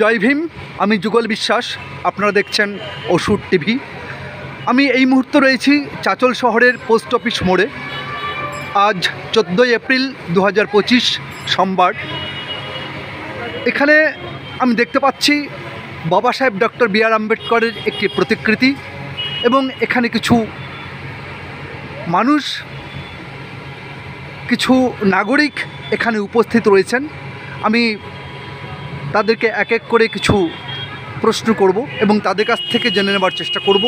জয় ভীম, আমি যুগল বিশ্বাস, আপনারা দেখছেন ওষুধ টিভি। আমি এই মুহূর্তে রয়েছি চাচল শহরের পোস্ট অফিস মোড়ে। আজ চোদ্দোই এপ্রিল দু হাজার পঁচিশ সোমবার। এখানে আমি দেখতে পাচ্ছি বাবা সাহেব ডক্টর বি আর আম্বেদকরের একটি প্রতিকৃতি এবং এখানে কিছু মানুষ, কিছু নাগরিক এখানে উপস্থিত রয়েছেন। আমি তাদেরকে এক এক করে কিছু প্রশ্ন করব এবং তাদের কাছ থেকে জেনে নেবার চেষ্টা করব।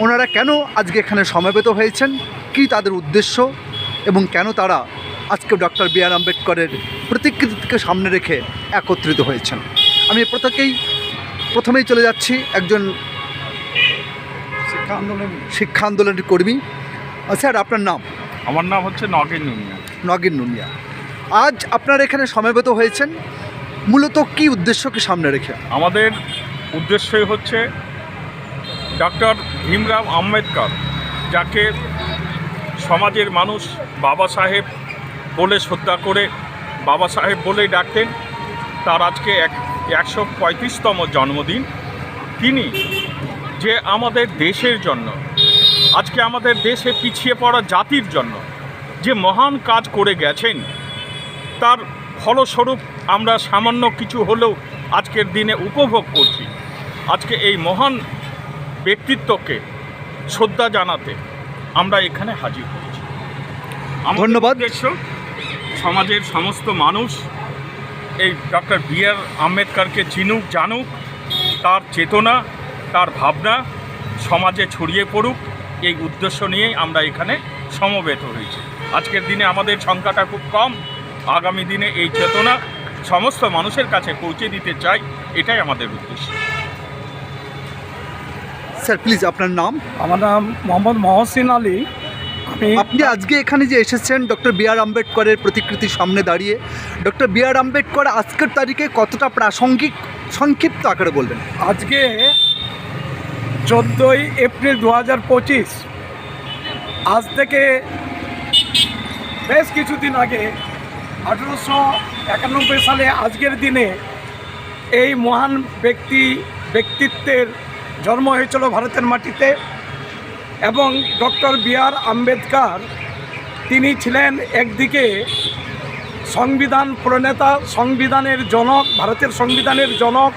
ওনারা কেন আজকে এখানে সমবেত হয়েছেন? কী তাদের উদ্দেশ্য? এবং কেন তারা আজকে ডক্টর বি আর আম্বেদকরের প্রতিকৃতিকে সামনে রেখে একত্রিত হয়েছেন? আমি প্রত্যেকেই প্রথমেই চলে যাচ্ছি একজন শিক্ষা আন্দোলন শিক্ষা আন্দোলনের কর্মী। স্যার আপনার নাম? আমার নাম হচ্ছে নগেন নুনিয়া। নগিন নুনিয়া। আজ আপনারা এখানে সমবেত হয়েছেন। মূলত কী উদ্দেশ্যকে সামনে রেখে? আমাদের উদ্দেশ্যই হচ্ছে ডক্টর ভীমরাও আম্বেদকর, যাকে সমাজের মানুষ বাবা সাহেব বলে শ্রদ্ধা করে বাবা সাহেব বলেই ডাকতেন, তার আজকে এক, একশো পঁয়ত্রিশতম জন্মদিন। তিনি যে আমাদের দেশের জন্য, আজকে আমাদের দেশে পিছিয়ে পড়া জাতির জন্য যে মহান কাজ করে গেছেন, তার ফলস্বরূপ আমরা সামান্য কিছু হলেও আজকের দিনে উপভোগ করছি। আজকে এই মহান ব্যক্তিত্বকে শ্রদ্ধা জানাতে আমরা এখানে হাজির হয়েছি। ধন্যবাদ। সমাজের সমস্ত মানুষ এই ডক্টর বি আর আম্বেদকরকে চিনুক জানুক তার চেতনা তার ভাবনা সমাজে ছড়িয়ে পড়ুক এই উদ্দেশ্য নিয়েই আমরা এখানে সমবেত হয়েছি। আজকের দিনে আমাদের সংখ্যাটা খুব কম। আগামী দিনে এই চেতনা সমস্ত মানুষের কাছে পৌঁছে দিতে চাই এটাই আমাদের উদ্দেশ্য। স্যার প্লিজ আপনার নাম? আমার নাম মোহাম্মদ মহসিন আলী। আপনি আজকে এখানে যে এসেছেন ডক্টর বি আর আম্বেদকরের প্রতিকৃতির সামনে দাঁড়িয়ে ডক্টর বি আর আম্বেদকর আজকের তারিখে কতটা প্রাসঙ্গিক সংক্ষিপ্ত আকারে বলবেন? আজকে চোদ্দোই এপ্রিল দু হাজার পঁচিশ। আজ থেকে বেশ কিছুদিন আগে আঠেরোশো একানব্বই সালে আজকের দিনে এই মহান ব্যক্তি, ব্যক্তিত্বের জন্ম হয়েছিল ভারতের মাটিতে এবং ডক্টর বি আর আম্বেদকর, তিনি ছিলেন একদিকে সংবিধান প্রণেতা, সংবিধানের জনক, ভারতের সংবিধানের জনক।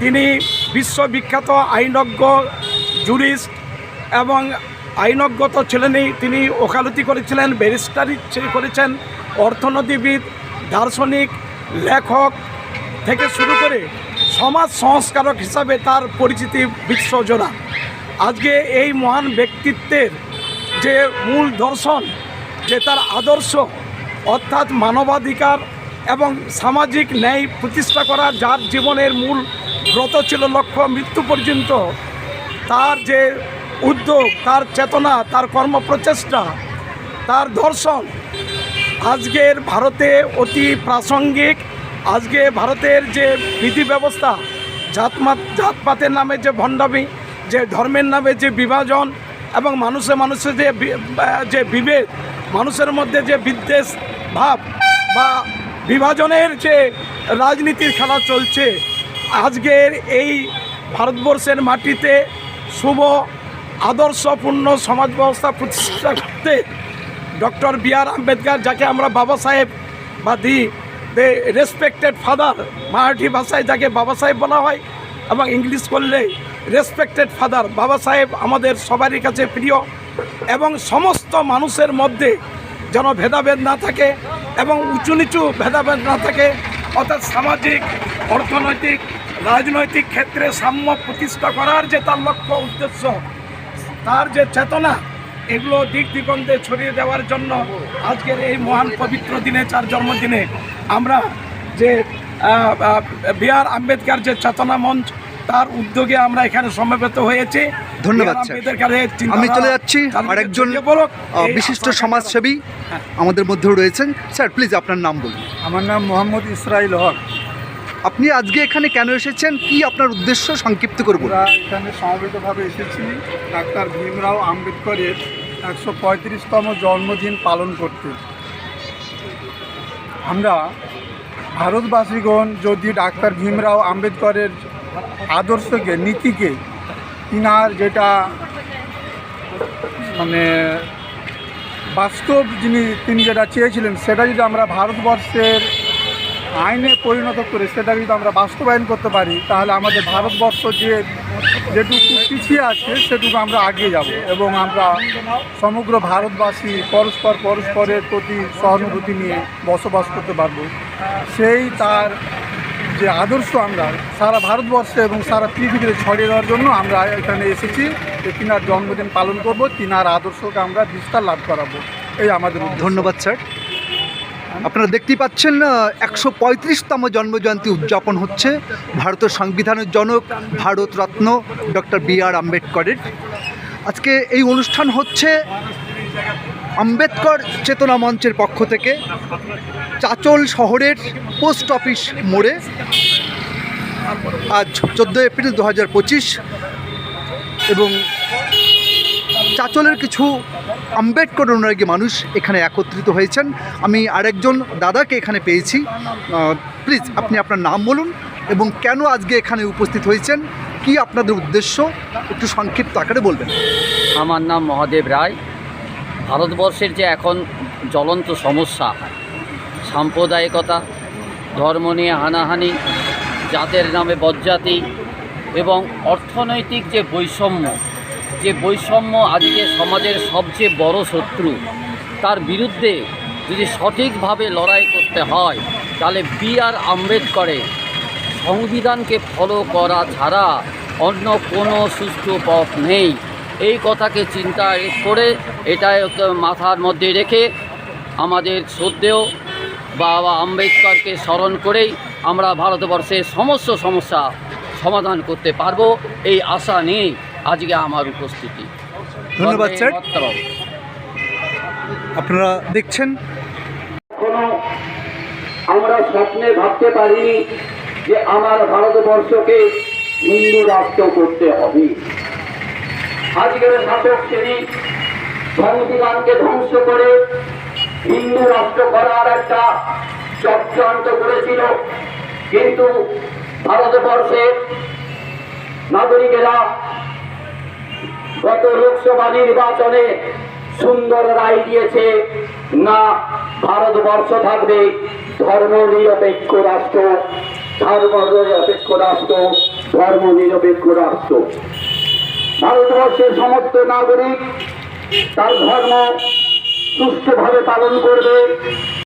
তিনি বিশ্ববিখ্যাত আইনজ্ঞ, জুরিস্ট এবং আইনজ্ঞ তো ছিলেনই, তিনি ওকালতি করেছিলেন, ব্যারিস্টারি করেছেন অর্থনীতিবিদ, দার্শনিক, লেখক থেকে শুরু করে সমাজ সংস্কারক হিসাবে তার পরিচিতি বিশ্বজোড়া আজকে এই মহান ব্যক্তিত্বের যে মূল দর্শন, যে তার আদর্শ, অর্থাৎ মানবাধিকার এবং সামাজিক ন্যায় প্রতিষ্ঠা করা যার জীবনের মূল ব্রত ছিল লক্ষ্য মৃত্যু পর্যন্ত, তার যে উদ্যোগ, তার চেতনা, তার কর্মপ্রচেষ্টা, তার দর্শন আজকের ভারতে অতি প্রাসঙ্গিক, আজকে ভারতের যে বিধি ব্যবস্থা, জাতমাত, জাতপাতের নামে যে ভণ্ডামি, যে ধর্মের নামে যে বিভাজন এবং মানুষে মানুষের যে যে বিভেদ, মানুষের মধ্যে যে বিদ্বেষ ভাব বা বিভাজনের যে রাজনীতির খেলা চলছে, আজকের এই ভারতবর্ষের মাটিতে শুভ, আদর্শপূর্ণ সমাজ ব্যবস্থা প্রতিষ্ঠা করতে ডক্টর বি আর আম্বেদকর, যাকে আমরা বাবা সাহেব বা the, the respected father Marathi ভাষায় যাকে বাবা সাহেব বলা হয় এবং ইংলিশ করলে রেসপেক্টেড ফাদার বাবা সাহেব আমাদের সবারই কাছে প্রিয় এবং সমস্ত মানুষের মধ্যে যেন ভেদাভেদ না থাকে এবং উঁচু নিচু ভেদাভেদ না থাকে, অর্থাৎ সামাজিক, অর্থনৈতিক, রাজনৈতিক ক্ষেত্রে সাম্য প্রতিষ্ঠা করার যে তার লক্ষ্য, উদ্দেশ্য, তার যে চেতনা এগুলো দিক দিগন্তে ছড়িয়ে দেওয়ার জন্য আজকের এই মহান পবিত্র দিনে চার জন্মদিনে আমরা যে বি আর আম্বেদকার যে চেতনা মঞ্চ তার উদ্যোগে আমরা এখানে সমবেত হয়েছি। ধন্যবাদ, আমি চলে যাচ্ছি। আরেকজন বিশিষ্ট সমাজসেবী হ্যাঁ। আমাদের মধ্যেও রয়েছেন। স্যার প্লিজ আপনার নাম বলুন। আমার নাম মোহাম্মদ ইসরাইল হক। আপনি আজকে এখানে কেন এসেছেন? কি আপনার উদ্দেশ্য? সংক্ষিপ্ত করে বলুন। এখানে সমবেতভাবে এসেছি। ডাক্তার ভীমরাও আম্বেদকরের একশো পঁয়ত্রিশতম জন্মদিন পালন করতে। আমরা ভারতবাসীগণ যদি ডাক্তার ভীমরাও আম্বেদকরের আদর্শকে, নীতিকে তিনার যেটা মানে বাস্তব যিনি তিনি যেটা চেয়েছিলেন, সেটা যদি আমরা ভারতবর্ষের আইনে পরিণত করে সেটা যদি আমরা বাস্তবায়ন করতে পারি, তাহলে আমাদের ভারতবর্ষ যে, যেটুকু পিছিয়ে আছে সেটুকু আমরা এগিয়ে যাব এবং আমরা সমগ্র ভারতবাসী পরস্পর পরস্পরের প্রতি সহানুভূতি নিয়ে বসবাস করতে পারব। সেই তার যে আদর্শ আমরা, সারা ভারতবর্ষে এবং সারা পৃথিবীতে ছড়িয়ে দেওয়ার জন্য আমরা এখানে এসেছি যে তিনার জন্মদিন পালন করব, তিনার আদর্শকে আমরা বিস্তার লাভ করাবো। এই আমাদের ধন্যবাদ, স্যার। আপনারা দেখতেই পাচ্ছেন একশো পঁয়ত্রিশতম জন্মজয়ন্তী উদযাপন হচ্ছে ভারতের সংবিধানের জনক ভারতরত্ন ডক্টর বি আর আম্বেদকরের। আজকে এই অনুষ্ঠান হচ্ছে আম্বেদকর চেতনা মঞ্চের পক্ষ থেকে চাচল শহরের পোস্ট অফিস মোড়ে আজ চোদ্দ এপ্রিল দু হাজার পঁচিশ এবং চাচলের কিছু আম্বেদকর অনুরাগী মানুষ এখানে একত্রিত হয়েছেন। আমি আরেকজন দাদাকে এখানে পেয়েছি। প্লিজ আপনি আপনার নাম বলুন এবং কেন আজকে এখানে উপস্থিত হয়েছেন? কি আপনাদের উদ্দেশ্য? একটু সংক্ষিপ্ত আকারে বলবেন। আমার নাম মহাদেব রায়। ভারতবর্ষের যে এখন জ্বলন্ত সমস্যা, সাম্প্রদায়িকতা, ধর্ম নিয়ে হানাহানি, জাতের নামে বজ্জাতি এবং অর্থনৈতিক যে বৈষম্য যে বৈষম্য আজকে সমাজের সবচেয়ে বড় শত্রু, তার বিরুদ্ধে যদি সঠিকভাবে লড়াই করতে হয়, তাহলে বি আর আম্বেদকরের সংবিধানকে ফলো করা ছাড়া অন্য কোনো সুষ্ঠু পথ নেই। এই কথাকে চিন্তা করে এটা মাথার মধ্যে রেখে আমাদের শ্রদ্ধেয় বাবা আম্বেদকরকে স্মরণ করেই আমরা ভারতবর্ষের সমস্ত সমস্যা সমাধান করতে পারব, এই আশা নিয়েই আজকে আমার উপস্থিতি। ধন্যবাদ, স্যার। আপনারা দেখছেন। আমরা স্বপ্নে ভাবতে পারিনি যে আমার ভারতবর্ষকে হিন্দু রাষ্ট্র করতে হবে। আজকের শাসক শ্রেণি সংবিধানকে ধ্বংস করে হিন্দু রাষ্ট্র করার একটা চক্রান্ত করেছিল। কিন্তু ভারতবর্ষের নাগরিকেরা গত লোকসভা নির্বাচনে সুন্দর রায় দিয়েছে। না, ভারতবর্ষ থাকবে ধর্ম নিরপেক্ষ রাষ্ট্র ধর্ম নিরপেক্ষ রাষ্ট্র ধর্ম নিরপেক্ষ রাষ্ট্র। ভারতবর্ষের সমস্ত নাগরিক তার ধর্ম সুষ্ঠুভাবে পালন করবে।